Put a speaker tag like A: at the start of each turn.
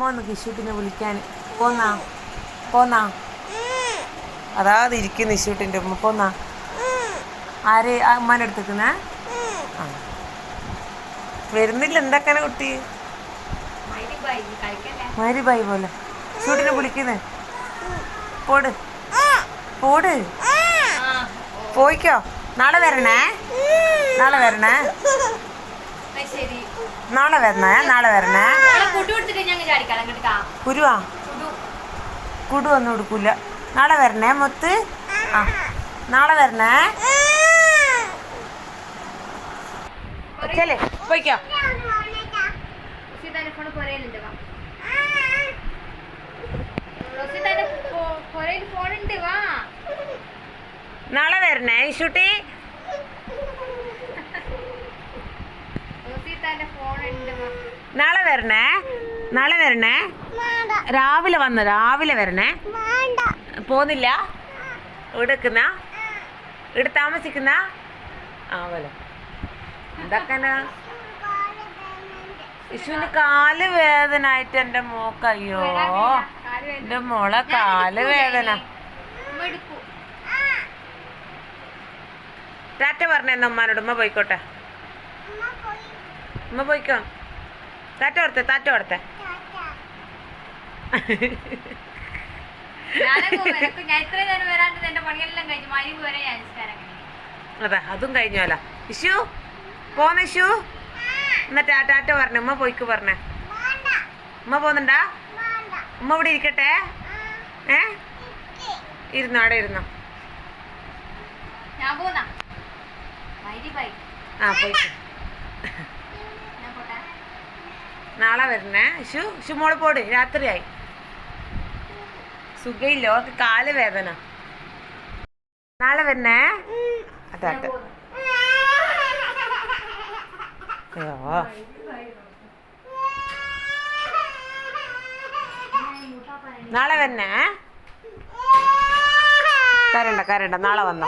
A: മോന്ന് കിഷൂട്ടിനെ വിളിക്കാൻ. പോന്നാ പോന്നാ. അതാത് ഇരിക്കുന്നു ഇഷൂട്ടിന്റെ ഉമ്മ. പോന്നാ. ആര് ആ ഉമ്മാന്റെ അടുത്തേക്കുന്നേ? വരുന്നില്ല. എന്താക്കാനെ കുട്ടി? മാരി ബായി പോലെ. ഇഷൂട്ടിനെ വിളിക്കുന്നേ. പോട്. പോട്. പോയിക്കോ. നാളെ വരണേ? നാളെ വരണേ? നാളെ വരണേ? നാളെ വരണേ? കുരുവാ? കുടു. ഒന്നും കൊടുക്കൂല നാളെ വരണേ മൊത്ത്? ആ. നാളെ വരണേ? ചെല്ലേ പോയിക്കോ. നാളെ വരണേ
B: ഈശുട്ടി?
A: നാളെ വരണേ? നാളെ വരണേ? രാവിലെ വന്നു? രാവിലെ വരണേ? പോന്നില്ല? ഇവിടെ നിൽക്കുന്ന ഇവിടെ താമസിക്കുന്ന? ആ പോലെ വിഷുവിന് ഇഷുവിന് കാൽ വേദന ആയിട്ട് എന്റെ മോക്കയ്യോ എന്റെ മോളെ കാൽ വേദന. ടാറ്റ പറഞ്ഞ ഉമ്മാനോട്. ഉമ്മ പോയിക്കോട്ടെ. ഉമ്മ പോയിക്കോ. ടാറ്റ കൊടുത്തെ ടാറ്റ കൊടുത്തെ. അതെ അതും കഴിഞ്ഞോല. ഇഷു പോന്ന ഇഷു. എന്നാ ടാ ടാറ്റ പറഞ്ഞേ ഉമ്മ പോയിക്ക് പറഞ്ഞേ. ഉമ്മ പോന്നുണ്ടാ? ഉമ്മ ഇവിടെ ഇരിക്കട്ടെ? ഏ? ഇരുന്നോ അവിടെ ഇരുന്നോ. ആ പോയിക്കോ. നാളെ വരണേ. ഇഷു ഇഷു മോൾ പോട്. രാത്രിയായി. സുഖയില്ല. അവൾക്ക് കാൽ വേദന. നാളെ വരണേ. അതാട്ടെ അയ്യോ. നാളെ വരണേ. കരണ്ട കരണ്ട നാളെ വന്നോ.